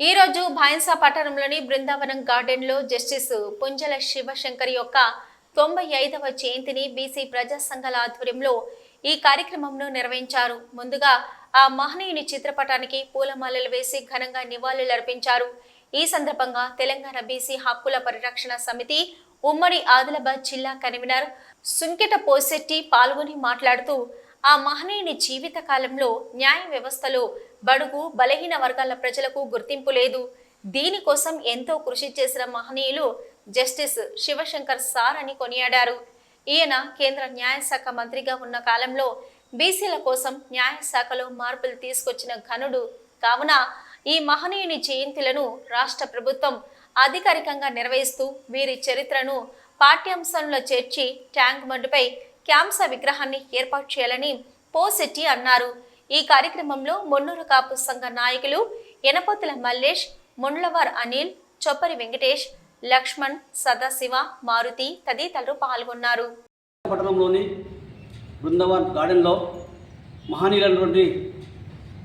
ఈ రోజు భాయన్సా పట్టణంలోని బృందావనం గార్డెన్లో జస్టిస్ పుంజల శివశంకర్ యొక్క తొంభై ఐదవ జయంతిని బీసీ ప్రజా సంఘాల ఆధ్వర్యంలో ఈ కార్యక్రమంను నిర్వహించారు. ముందుగా ఆ మహనీయుని చిత్రపటానికి పూలమాలలు వేసి ఘనంగా నివాళులర్పించారు ఈ సందర్భంగా తెలంగాణ బీసీ హక్కుల పరిరక్షణ సమితి ఉమ్మడి ఆదిలాబాద్ జిల్లా కన్వీనర్ సుంకెట పోసెట్టి పాల్గొని మాట్లాడుతూ ఆ మహనీయుని జీవిత కాలంలో న్యాయ వ్యవస్థలో బడుగు బలహీన వర్గాల ప్రజలకు గుర్తింపు లేదు. దీనికోసం ఎంతో కృషి చేసిన మహనీయులు జస్టిస్ శివశంకర్ సార్ అని కొనియాడారు. ఈయన కేంద్ర న్యాయశాఖ మంత్రిగా ఉన్న కాలంలో బీసీల కోసం న్యాయశాఖలో మార్పులు తీసుకొచ్చిన ఘనుడు. కావున ఈ మహనీయుని జయంతులను రాష్ట్ర ప్రభుత్వం అధికారికంగా నిర్వహిస్తూ వీరి చరిత్రను పాఠ్యాంశంలో చేర్చి ట్యాంక్ బండ్పై క్యాంస విగ్రహాన్ని ఏర్పాటు చేయాలని పోసెట్టి అన్నారు. ఈ కార్యక్రమంలో మొన్నూరు కాపు సంఘ నాయకులు ఎనపోతుల మల్లేష్ ముండ్లవార్ అనిల్ చొప్పరి వెంకటేష్ లక్ష్మణ్ సదాశివ మారుతి తదితరులు పాల్గొన్నారు. పట్టణంలోని బృందవన్ గార్డెన్లో మహనీయులైనటువంటి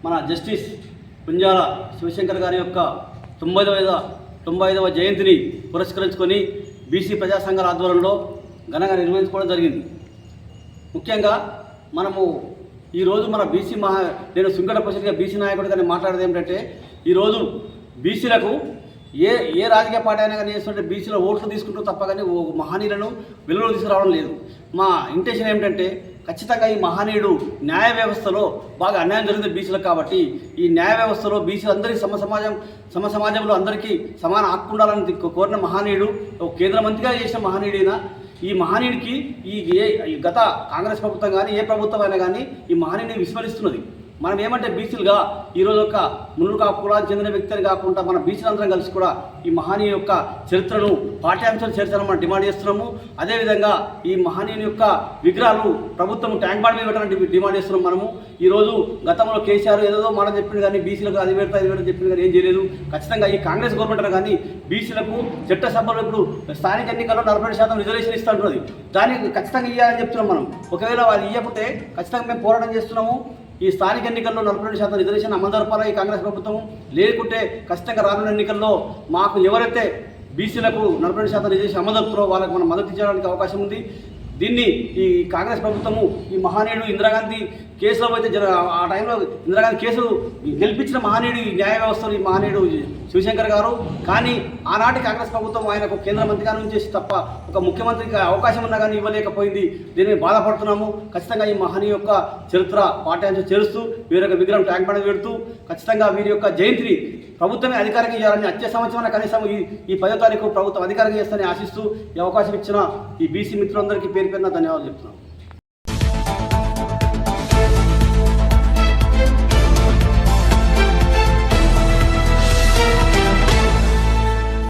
మన జస్టిస్ పుంజాల శివశంకర్ గారి యొక్క తొంభై ఐదవ తొంభై ఐదవ జయంతిని పురస్కరించుకొని బీసీ ప్రజా సంఘాల ఆధ్వర్యంలో ఘనంగా నిర్వహించుకోవడం జరిగింది. ముఖ్యంగా మనము ఈరోజు మన బీసీ మహా నేను సుంకట పరిషత్గా బీసీ నాయకుడిగా నేను మాట్లాడేది ఏమిటంటే ఈరోజు బీసీలకు ఏ ఏ రాజకీయ పార్టీ అయినా కానీ చేస్తుంటే బీసీలో ఓట్లు తీసుకుంటూ తప్ప కానీ ఓ మహనీయులను వెలుగులో తీసుకురావడం లేదు. మా ఇంటెన్షన్ ఏమిటంటే ఖచ్చితంగా ఈ మహనీయుడు న్యాయ వ్యవస్థలో బాగా అన్యాయం జరిగింది బీసీలకు కాబట్టి ఈ న్యాయ వ్యవస్థలో బీసీలు అందరికీ సమ సమాజం సమ సమాజంలో అందరికీ సమాన హక్కు ఉండాలని కోరిన మహనీయుడు ఒక కేంద్ర మంత్రిగా చేసిన మహనీయుడైనా ఈ మహనీయుడికి ఈ ఏ ఈ గత కాంగ్రెస్ ప్రభుత్వం కానీ ఏ ప్రభుత్వం అయినా కానీ ఈ మహనీయుని విస్మరిస్తున్నది. మనం ఏమంటే బీసీలుగా ఈరోజు ఒక మునులు కులానికి చెందిన వ్యక్తులు కాకుండా మన బీసీలందరం కలిసి కూడా ఈ మహనీయుని యొక్క చరిత్రను పాఠ్యాంశాలు చేర్చాలని మనం డిమాండ్ చేస్తున్నాము. అదేవిధంగా ఈ మహనీయుని యొక్క విగ్రహాలు ప్రభుత్వం ట్యాంక్ బాండ్ మీద పెట్టాలని డిమాండ్ చేస్తున్నాం మనము. ఈరోజు గతంలో కేసీఆర్ ఏదో మనం చెప్పింది కానీ బీసీలకు అది పెడతా ఇది పెడతా చెప్పింది కానీ ఏం చేయలేదు. ఖచ్చితంగా ఈ కాంగ్రెస్ గవర్నమెంట్ కానీ బీసీలకు చట్టసభలో ఇప్పుడు స్థానిక ఎన్నికల్లో నలభై శాతం రిజర్వేషన్ ఇస్తూ ఉంటుంది దానికి ఖచ్చితంగా ఇవ్వాలని చెప్తున్నాం మనం. ఒకవేళ అది ఇవ్వకపోతే ఖచ్చితంగా మేము పోరాటం చేస్తున్నాము. ఈ స్థానిక ఎన్నికల్లో నలభై రెండు శాతం రిజర్వేషన్ అమలు జరపాలా ఈ కాంగ్రెస్ ప్రభుత్వం లేకుంటే ఖచ్చితంగా రానున్న ఎన్నికల్లో మాకు ఎవరైతే బీసీలకు నలభై రెండు శాతం రిజర్వేషన్ అమలు జరుపుతారో వాళ్ళకి మనం మద్దతు ఇచ్చడానికి అవకాశం ఉంది. దీన్ని ఈ కాంగ్రెస్ ప్రభుత్వము ఈ మహానీయుడు ఇందిరాగాంధీ కేసులో అయితే జర ఆ టైంలో ఇందిరాగాంధీ కేసులు గెలిపించిన మహానీయుడు ఈ న్యాయ వ్యవస్థలో ఈ మహానీయుడు శివశంకర్ గారు. కానీ ఆనాటి కాంగ్రెస్ ప్రభుత్వం ఆయనకు కేంద్ర మంత్రిగా నుంచి తప్ప ఒక ముఖ్యమంత్రికి అవకాశం ఉన్నా కానీ ఇవ్వలేకపోయింది. దీనిని బాధపడుతున్నాము. ఖచ్చితంగా ఈ మహనీయ యొక్క చరిత్ర పాఠ్యాంశం చేరుస్తూ వీరి యొక్క విగ్రహం ట్యాంక్ బండ పెడుతూ ఖచ్చితంగా వీరి యొక్క జయంతిని ప్రభుత్వమే అధికారికంగా చేయాలని వచ్చే సంవత్సరం కనీసం ఈ ఈ పదో తారీఖు ప్రభుత్వం అధికారికంగా చేస్తారని ఆశిస్తూ ఈ అవకాశం ఇచ్చిన ఈ బీసీ మిత్రులందరికీ పేరు పేరున ధన్యవాదాలు చెప్తున్నాను.